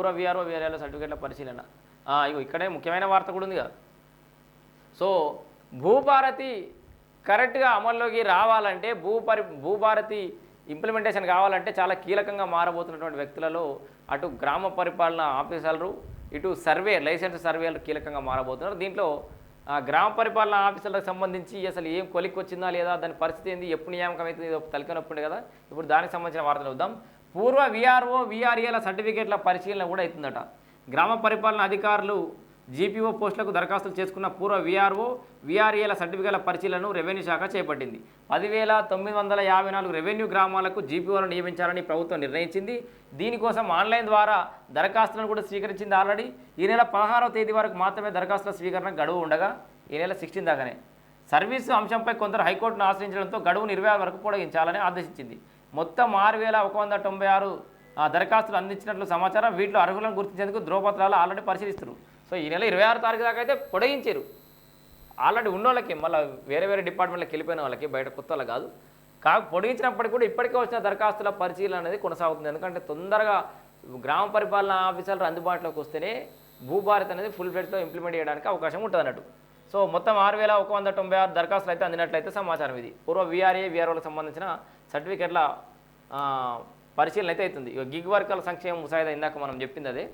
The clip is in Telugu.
పూర్వ విఆర్ఓ విఆర్ఏల సర్టిఫికేట్ల పరిశీలన. ఇగో ఇక్కడే ముఖ్యమైన వార్త కూడా ఉంది కదా. సో భూభారతి కరెక్ట్గా అమల్లోకి రావాలంటే భూపరి భూభారతి ఇంప్లిమెంటేషన్ కావాలంటే చాలా కీలకంగా మారబోతున్నటువంటి వ్యక్తులలో అటు గ్రామ పరిపాలన ఆఫీసర్లు ఇటు సర్వే లైసెన్స్ సర్వేలు కీలకంగా మారబోతున్నారు. దీంట్లో గ్రామ పరిపాలన ఆఫీసర్లకు సంబంధించి అసలు ఏం కొలిక్కి వచ్చిందా లేదా దాని పరిస్థితి ఏంది ఎప్పుడు నియామకం అవుతుంది ఇది తలకనొప్పండి కదా. ఇప్పుడు దానికి సంబంధించిన వార్తలు చూద్దాం. పూర్వ విఆర్ఓ విఆర్ఏల సర్టిఫికేట్ల పరిశీలన కూడా అవుతుందట. గ్రామ పరిపాలన అధికారులు జీపీఓ పోస్టులకు దరఖాస్తులు చేసుకున్న పూర్వ విఆర్ఓ విఆర్ఏల సర్టిఫికేట్ల పరిశీలనను రెవెన్యూ శాఖ చేపట్టింది. పదివేల తొమ్మిది వందల యాభై నాలుగు రెవెన్యూ గ్రామాలకు జీపీఓలను నియమించాలని ప్రభుత్వం నిర్ణయించింది. దీనికోసం ఆన్లైన్ ద్వారా దరఖాస్తులను కూడా స్వీకరించింది ఆల్రెడీ. ఈ నెల పదహారవ తేదీ వరకు మాత్రమే దరఖాస్తుల స్వీకరణ గడువు ఉండగా ఈ నెల సిక్స్టీన్ దాకానే. సర్వీసు అంశంపై కొందరు హైకోర్టును ఆశ్రయించడంతో గడువును ఇరవై వరకు పొడిగించాలని ఆదేశించింది. మొత్తం ఆరు వేల ఒక వంద తొంభై ఆరు ఆ, దరఖాస్తులు అందించినట్లు సమాచారం వీటిలో అర్హులను గుర్తించేందుకు ధ్రువపత్రాలు ఆల్రెడీ పరిశీలిస్తున్నారు. సో ఈ నెల ఇరవై ఆరు తారీఖు దాకా అయితే పొడిగించారు. ఆల్రెడీ ఉన్న వాళ్ళకి మళ్ళీ వేరే వేరే డిపార్ట్మెంట్లకు వెళ్ళిపోయిన వాళ్ళకి బయట కొత్త కాదు. కా పొడిగించినప్పటికీ కూడా ఇప్పటికే వచ్చిన దరఖాస్తుల పరిశీలన అనేది కొనసాగుతుంది. ఎందుకంటే తొందరగా గ్రామ పరిపాలన ఆఫీసర్లు అందుబాటులోకి వస్తేనే భూభారత్ అనేది ఫుల్ ఫ్లెడ్తో ఇంప్లిమెంట్ చేయడానికి అవకాశం ఉంటుంది అన్నట్టు. సో మొత్తం ఆరు వేల ఒక వంద తొంభై ఆరు దరఖాస్తులు అయితే అందినట్లయితే సమాచారం ఇది. పూర్వ విఆర్ఏ విఆర్ఓలకు సంబంధించిన సర్టిఫికెట్ల పరిశీలన అయితే అవుతుంది. ఇక గిగ్ వర్కర్ల సంక్షేమ ముసాయిదా ఇందాక మనం చెప్పింది అదే.